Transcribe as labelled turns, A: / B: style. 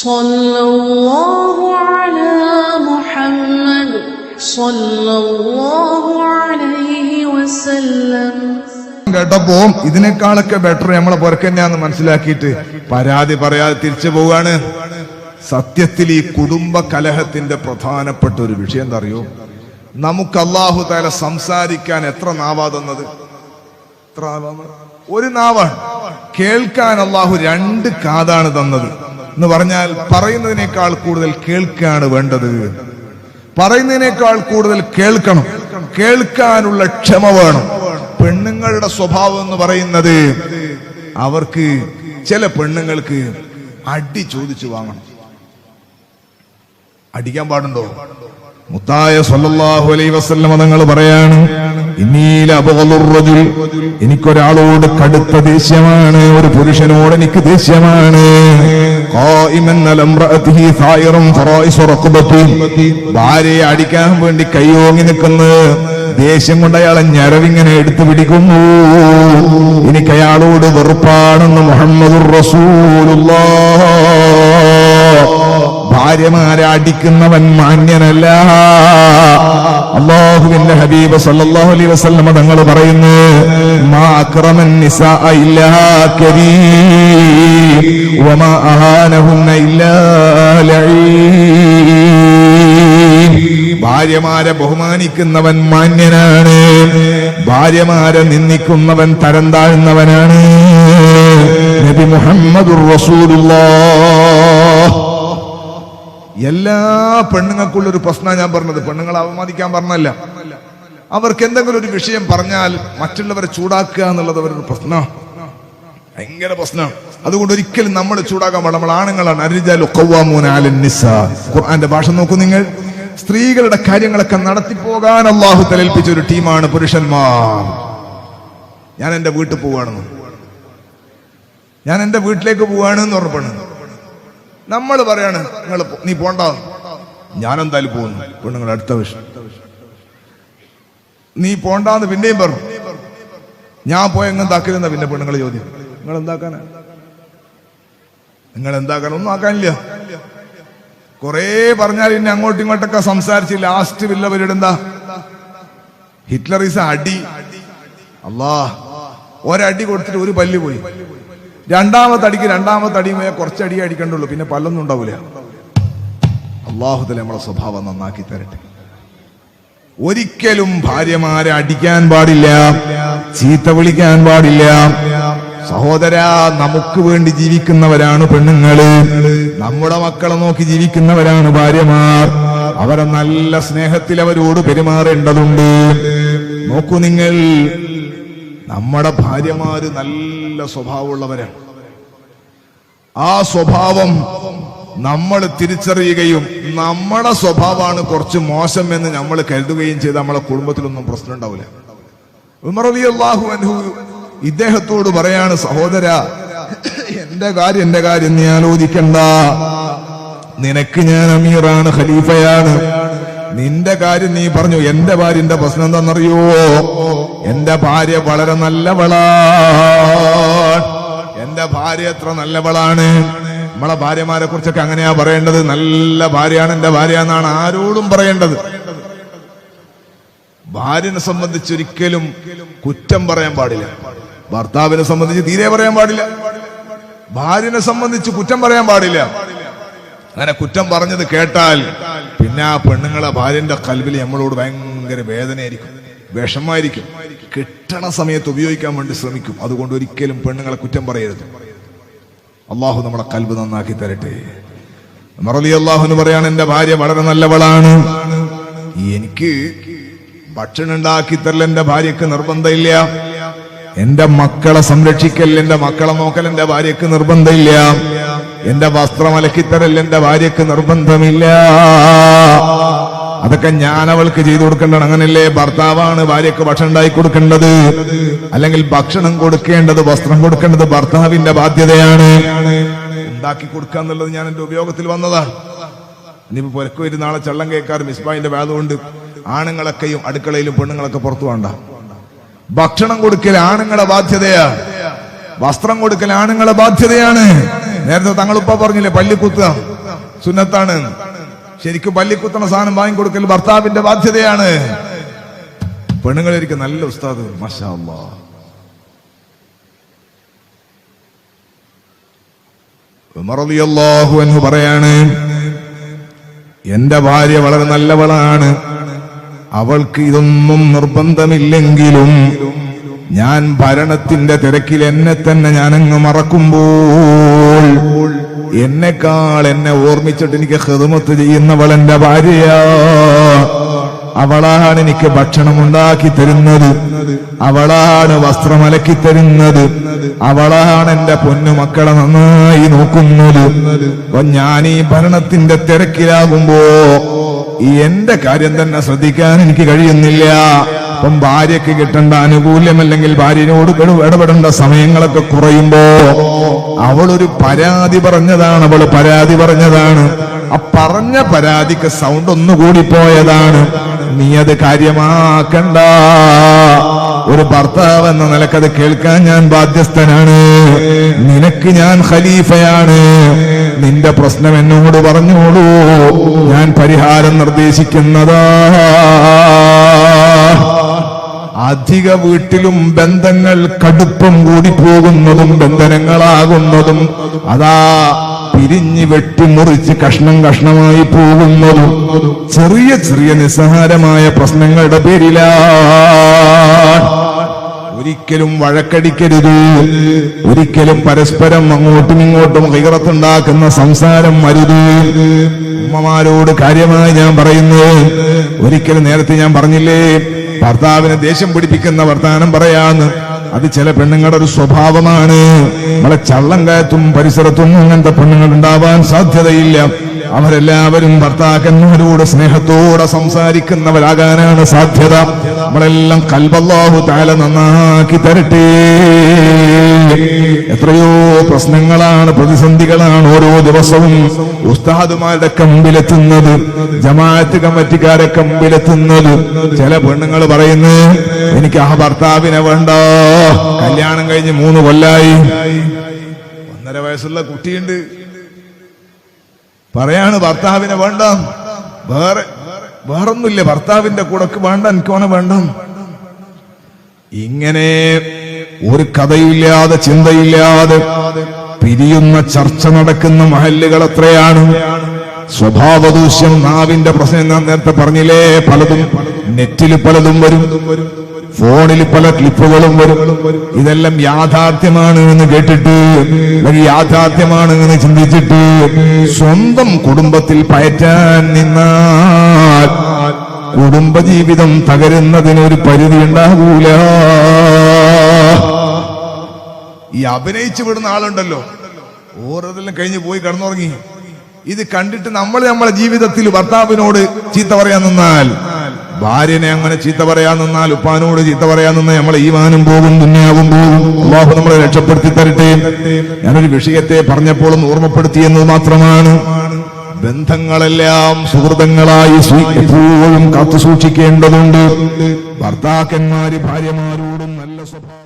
A: صلى الله على محمد صلى الله عليه وسلم
B: കേട്ടപ്പോ ഇതിനേക്കാളൊക്കെ ബെറ്റർ നമ്മളെ പുറക്കന്നെയാന്ന് മനസ്സിലാക്കിയിട്ട് പരാതി പറയാതെ തിരിച്ചു പോവാണ് സത്യത്തിൽ ഈ കുടുംബ കലഹത്തിന്റെ പ്രധാനപ്പെട്ട ഒരു വിഷയം എന്താ അറിയോ നമുക്ക് അള്ളാഹു താല സംസാരിക്കാൻ എത്ര നാവാ തന്നത് എത്ര നാവാണ്? ഒരു നാവാണ് കേൾക്കാൻ അള്ളാഹു രണ്ട് കാതാണ് തന്നത് എന്ന് പറഞ്ഞാൽ പറയുന്നതിനേക്കാൾ കൂടുതൽ കേൾക്കുകയാണ് വേണ്ടത്. പറയുന്നതിനേക്കാൾ കൂടുതൽ കേൾക്കണം. കേൾക്കാനുള്ള ക്ഷമ വേണം. പെണ്ണുങ്ങളുടെ സ്വഭാവം എന്ന് പറയുന്നത് അവർക്ക് ചില പെണ്ണുങ്ങൾക്ക് അടി ചോദിച്ചു വാങ്ങണം. അടിക്കാൻ പാടുണ്ടോ? മുത്തായ സല്ലല്ലാഹു അലൈഹി വസല്ലം തങ്ങൾ പറയാണ് എനിക്കൊരാളോട് കടുത്ത ദേഷ്യമാണ് ഒരു പുരുഷനോട് എനിക്ക് ദേഷ്യമാണ്. ഖായിമൻ അല ثائرا فرائس رقبته ഭാര്യയെ അടിക്കാൻ വേണ്ടി കൈയോങ്ങി നിൽക്കുന്നു. ദേഷ്യം കൊണ്ട് അയാളെ ഞരവിങ്ങനെ എടുത്തു പിടിക്കുന്നു. എനിക്ക് അയാളോട് വെറുപ്പാണെന്ന് മുഹമ്മദ് റസൂലുള്ളാഹ് ഭാര്യമാരെ അടിക്കുന്നവൻ മാന്യനല്ല. അള്ളാഹുവിന്റെ ഹബീബ് സല്ലല്ലാഹു അലൈഹി വസ്ലമ തങ്ങൾ പറയുന്നു ഭാര്യമാരെ ബഹുമാനിക്കുന്നവൻ മാന്യനാണ് ഭാര്യമാരെ നിന്ദിക്കുന്നവൻ തരം താഴ്ന്നവനാണ്. നബി മുഹമ്മദുർ റസൂലുള്ളാഹ് എല്ലാ പെണ്ണുങ്ങൾക്കുള്ള ഒരു പ്രശ്നമാണ് ഞാൻ പറഞ്ഞത്. പെണ്ണുങ്ങളെ അവമതിക്കാൻ പറഞ്ഞല്ല. അവർക്ക് എന്തെങ്കിലും ഒരു വിഷയം പറഞ്ഞാൽ മറ്റുള്ളവരെ ചൂടാക്കുക എന്നുള്ളത് അവരൊരു പ്രശ്നമാണ് ഭയങ്കര പ്രശ്നമാണ് അതുകൊണ്ട് ഒരിക്കലും നമ്മൾ ചൂടാക്കാൻ പാടില്ല. നമ്മൾ ആണുങ്ങളാണ്. അരിജാലു ഖുർആന്റെ ഭാഷ നോക്കൂ നിങ്ങൾ. സ്ത്രീകളുടെ കാര്യങ്ങളൊക്കെ നടത്തിപ്പോകാൻ അള്ളാഹു തലേൽപ്പിച്ച ഒരു ടീമാണ് പുരുഷന്മാർ. ഞാൻ എന്റെ വീട്ടിൽ പോവാണെന്ന്. ഞാൻ എന്റെ വീട്ടിലേക്ക് പോവാണ് എന്ന് പറഞ്ഞ പെണ്ണ് നമ്മൾ പറയാണ് നിങ്ങൾ നീ പോണ്ട. ഞാൻ എന്തായാലും പോകുന്നു. പെണ്ണുങ്ങളെ അടുത്ത വിഷയം. നീ പോണ്ടാന്ന് പിന്നെയും പറഞ്ഞു. ഞാൻ പോയ എങ്ങെന്താക്കലെന്ന പിന്നെ പെണ്ണുങ്ങൾ ചോദ്യം. നിങ്ങൾ എന്താക്കാനാ നിങ്ങൾ എന്താക്കാൻ ഒന്നും ആക്കാനില്ല. കൊറേ പറഞ്ഞാൽ ഇനി അങ്ങോട്ടും ഇങ്ങോട്ടൊക്കെ സംസാരിച്ച് ലാസ്റ്റ് വില്ലവരുടെ ഹിറ്റ്ലർ ഈസ് അടി. അള്ളാ ഒരടി കൊടുത്തിട്ട് ഒരു പല്ല് പോയി. രണ്ടാമത്തെ അടിക്ക് രണ്ടാമത്തെ അടിയുമേ കുറച്ചടി അടിക്കണ്ടുള്ളൂ പിന്നെ പല്ലൊന്നും ഉണ്ടാവൂല. അള്ളാഹുദല നമ്മളെ സ്വഭാവം നന്നാക്കി തരട്ടെ. ഒരിക്കലും ഭാര്യമാരെ അടിക്കാൻ പാടില്ല. ചീത്ത വിളിക്കാൻ പാടില്ല. സഹോദര നമുക്ക് വേണ്ടി ജീവിക്കുന്നവരാണ് പെണ്ണുങ്ങൾ. നമ്മുടെ മക്കളെ നോക്കി ജീവിക്കുന്നവരാണ് ഭാര്യമാർ. അവരെ നല്ല സ്നേഹത്തിൽ അവരോട് പെരുമാറേണ്ടതുണ്ട്. നോക്കൂ നിങ്ങൾ നമ്മുടെ ഭാര്യമാര് നല്ല സ്വഭാവമുള്ളവരാണ്. ആ സ്വഭാവം നമ്മൾ തിരിച്ചറിയുകയും നമ്മുടെ സ്വഭാവമാണ് കുറച്ച് മോശം എന്ന് നമ്മൾ കരുതുകയും ചെയ്ത് നമ്മളെ കുടുംബത്തിലൊന്നും പ്രശ്നം ഉണ്ടാവില്ല. ഉമർ അലി അൻഹു ഇദ്ദേഹത്തോട് പറയാണ് സഹോദര എന്റെ കാര്യം എന്റെ കാര്യം നീ ആലോചിക്കണ്ട. നിനക്ക് ഞാൻ അമീറാണ് ഖലീഫയാണ്. നിന്റെ കാര്യം നീ പറഞ്ഞു. എന്റെ ഭാര്യന്റെ പ്രശ്നം എന്താണെന്നറിയോ? എന്റെ ഭാര്യ വളരെ നല്ലവളാ എന്റെ ഭാര്യ എത്ര നല്ലവളാണ്? നമ്മളെ ഭാര്യമാരെ കുറിച്ചൊക്കെ അങ്ങനെയാ പറയേണ്ടത്. നല്ല ഭാര്യയാണ് എന്റെ ഭാര്യ എന്നാണ് ആരോടും പറയേണ്ടത്. ഭാര്യനെ സംബന്ധിച്ചൊരിക്കലും കുറ്റം പറയാൻ പാടില്ല. ഭർത്താവിനെ സംബന്ധിച്ച് തീരെ പറയാൻ പാടില്ല. ഭാര്യനെ സംബന്ധിച്ച് കുറ്റം പറയാൻ പാടില്ല. അങ്ങനെ കുറ്റം പറഞ്ഞത് കേട്ടാൽ പിന്നെ ആ പെണ്ണുങ്ങളെ ഭാര്യന്റെ കൽവിൽ നമ്മളോട് ഭയങ്കര വേദനയായിരിക്കും. വിഷമായിരിക്കും കിട്ടണ സമയത്ത് ഉപയോഗിക്കാൻ വേണ്ടി ശ്രമിക്കും. അതുകൊണ്ട് ഒരിക്കലും പെണ്ണുങ്ങളെ കുറ്റം പറയരുത്. അള്ളാഹു നമ്മളെ കൽവ് നന്നാക്കി തരട്ടെ. മറലി അള്ളാഹുന്ന് പറയാണ് എന്റെ ഭാര്യ വളരെ നല്ലവളാണ്. എനിക്ക് ഭക്ഷണം ഉണ്ടാക്കി തരൽ എന്റെ ഭാര്യക്ക് നിർബന്ധമില്ല. എന്റെ മക്കളെ സംരക്ഷിക്കൽ എന്റെ മക്കളെ നോക്കൽ എന്റെ ഭാര്യക്ക് നിർബന്ധമില്ല. എന്റെ വസ്ത്രം അലക്കിത്തരൽ എന്റെ ഭാര്യക്ക് നിർബന്ധമില്ല. അതൊക്കെ ഞാൻ അവൾക്ക് ചെയ്തു കൊടുക്കേണ്ടത് അങ്ങനല്ലേ ഭർത്താവാണ് ഭാര്യക്ക് ഭക്ഷണം ഉണ്ടായി കൊടുക്കേണ്ടത്? അല്ലെങ്കിൽ ഭക്ഷണം കൊടുക്കേണ്ടത് വസ്ത്രം കൊടുക്കേണ്ടത് ഭർത്താവിന്റെ ബാധ്യതയാണ്. ഉണ്ടാക്കി കൊടുക്കുക എന്നുള്ളത് ഞാൻ എന്റെ ഉപയോഗത്തിൽ വന്നതാണ്. ഇനിയിപ്പോ പുരക്ക് വരും നാളെ ചള്ളം കേൾക്കാറ് മിസ്ബായിന്റെ വേദമുണ്ട് ആണുങ്ങളൊക്കെയും അടുക്കളയിലും പെണ്ണുങ്ങളൊക്കെ പുറത്തു വേണ്ട ഭക്ഷണം കൊടുക്കൽ ആണുങ്ങളെ ബാധ്യതയാണ്. വസ്ത്രം കൊടുക്കൽ ആണുങ്ങളെ ബാധ്യതയാണ്. നേരത്തെ തങ്ങളിപ്പ പറഞ്ഞില്ലേ പല്ലിക്കുത്ത സുന്നത്താണ്. ശരിക്കും പല്ലിക്കുത്തണ സാധനം വാങ്ങിക്കൊടുക്കൽ ഭർത്താവിന്റെ ബാധ്യതയാണ്. പെണ്ണുങ്ങളിരിക്കും നല്ല ഉസ്താദ് മഷാ റളിയല്ലാഹു അൻഹു പറയാണ് എന്റെ ഭാര്യ വളരെ നല്ലവളാണ്. അവൾക്ക് ഇതൊന്നും നിർബന്ധമില്ലെങ്കിലും ഞാൻ ഭരണത്തിന്റെ തിരക്കിൽ എന്നെ തന്നെ ഞാനങ്ങ് മറക്കുമ്പോൾ എന്നെക്കാൾ എന്നെ ഓർമ്മിച്ചിട്ട് എനിക്ക് ഹൃദമത്ത് ചെയ്യുന്നവൾ എന്റെ ഭാര്യ അവളാണ് എനിക്ക് ഭക്ഷണം ഉണ്ടാക്കി തരുന്നത്. അവളാണ് വസ്ത്രം അലക്കി തരുന്നത്. അവളാണ് എന്റെ പൊന്നു മക്കളെ നന്നായി നോക്കുന്നത്. ഞാൻ ഈ ഭരണത്തിന്റെ തിരക്കിലാകുമ്പോ എന്റെ കാര്യം തന്നെ ശ്രദ്ധിക്കാൻ എനിക്ക് കഴിയുന്നില്ല. അപ്പം ഭാര്യക്ക് കിട്ടേണ്ട ആനുകൂല്യം അല്ലെങ്കിൽ ഭാര്യനോട് ഇട- ഇടപെടേണ്ട സമയങ്ങളൊക്കെ കുറയുമ്പോ അവളൊരു പരാതി പറഞ്ഞതാണ് അവൾ പരാതി പറഞ്ഞതാണ്. ആ പറഞ്ഞ പരാതിക്ക് സൗണ്ട് ഒന്നുകൂടി പോയതാണ്. നീ അത് കാര്യമാക്കണ്ട. ഒരു ഭർത്താവ് എന്ന നിലക്കത് കേൾക്കാൻ ഞാൻ ബാധ്യസ്ഥനാണ്. നിനക്ക് ഞാൻ ഖലീഫയാണ്. നിന്റെ പ്രശ്നം എന്നോട് പറഞ്ഞോളൂ. ഞാൻ പരിഹാരം നിർദ്ദേശിക്കുന്നതാ. അധിക വീട്ടിലും ബന്ധങ്ങൾ കടുപ്പം കൂടി പോകുന്നതും ബന്ധനങ്ങളാകുന്നതും അതാ പിരിഞ്ഞ് വെട്ടിമുറിച്ച് കഷ്ണം കഷ്ണമായി പോകുന്നതും ചെറിയ ചെറിയ നിസ്സഹാരമായ പ്രശ്നങ്ങളുടെ പേരിലാ ഒരിക്കലും വഴക്കടിക്കരുത്. ഒരിക്കലും പരസ്പരം അങ്ങോട്ടും ഇങ്ങോട്ടും കൈകറത്തുണ്ടാക്കുന്ന സംസാരം അരുത്. ഉമ്മമാരോട് കാര്യമായി ഞാൻ പറയുന്നു ഒരിക്കലും നേരത്തെ ഞാൻ പറഞ്ഞില്ലേ? ഭർത്താവിനെ ദേഷ്യം പിടിപ്പിക്കുന്ന വർത്താനം പറയാന്ന്. അത് ചില പെണ്ണുങ്ങളുടെ ഒരു സ്വഭാവമാണ്. നമ്മളെ ചള്ളം കയത്തും പരിസരത്തും അങ്ങനത്തെ പെണ്ണുങ്ങൾ ഉണ്ടാവാൻ സാധ്യതയില്ല. അവരെല്ലാവരും ഭർത്താക്കന്മാരോട് സ്നേഹത്തോടെ സംസാരിക്കുന്നവരാകാനാണ് സാധ്യത. നമ്മളെല്ലാം കൽബല്ലാഹു താല നന്നാക്കി തരട്ടെ. എത്രയോ പ്രശ്നങ്ങളാണ് പ്രതിസന്ധികളാണ് ഓരോ ദിവസവും ഉസ്താദുമാരുടെ കമ്പിലെത്തുന്നത് ജമാഅത്ത് കമ്മിറ്റിക്കാരെ കമ്പിലെത്തുന്നത്. ചില പെണ്ണുങ്ങൾ പറയുന്നു എനിക്ക് ആ ഭർത്താവിനെ വേണ്ട. കല്യാണം കഴിഞ്ഞ് മൂന്ന് കൊല്ലായി. ഒന്നര വയസ്സുള്ള കുട്ടിയുണ്ട്. പറയാണ് ഭർത്താവിനെ വേണ്ട. വേറെ വേറൊന്നുമില്ല. ഭർത്താവിന്റെ കൂടക്ക് വേണ്ട എനിക്കോനെ വേണ്ട. ഇങ്ങനെ ഒരു കഥയില്ലാതെ ചിന്തയില്ലാതെ പിരിയുന്ന ചർച്ച നടക്കുന്ന മഹല്ലുകൾ എത്രയാണ്? സ്വഭാവദൂഷ്യം നാവിന്റെ പ്രശ്നം ഞാൻ നേരത്തെ പറഞ്ഞില്ലേ? പലതും നെറ്റിൽ പലതും വരും. ഫോണിൽ പല ക്ലിപ്പുകളും വരും. ഇതെല്ലാം യാഥാർത്ഥ്യമാണ് എന്ന് കേട്ടിട്ട് അല്ലെങ്കിൽ യാഥാർത്ഥ്യമാണ് എന്ന് ചിന്തിച്ചിട്ട് സ്വന്തം കുടുംബത്തിൽ പയറ്റാൻ നിന്നാൽ കുടുംബജീവിതം തകരുന്നതിന് ഒരു പരിധി ഉണ്ടാകൂല ഈ അഭിനയിച്ചു വിടുന്ന ആളുണ്ടല്ലോ. ഓരോതെല്ലാം കഴിഞ്ഞ് പോയി കടന്നുറങ്ങി. ഇത് കണ്ടിട്ട് നമ്മൾ നമ്മളെ ജീവിതത്തിൽ ഭർത്താവിനോട് ചീത്ത പറയാൻ നിന്നാൽ ഭാര്യനെ അങ്ങനെ ചീത്ത പറയാൻ നിന്നാൽ ഉപ്പാനോട് ചീത്ത പറയാൻ നിന്നാൽ നമ്മളെ ഈമാനും പോകും ദുന്യാവും പോകും. അള്ളാഹു നമ്മളെ രക്ഷപ്പെടുത്തി തരട്ടെ. ഞാനൊരു വിഷയത്തെ പറഞ്ഞപ്പോഴും ഓർമ്മപ്പെടുത്തിയെന്നത് മാത്രമാണ്. ബന്ധങ്ങളെല്ലാം സുഹൃതങ്ങളായി എപ്പോഴും കാത്തു സൂക്ഷിക്കേണ്ടതുണ്ട് ഭർത്താക്കന്മാര് ഭാര്യമാരോടും നല്ല സ്വഭാവം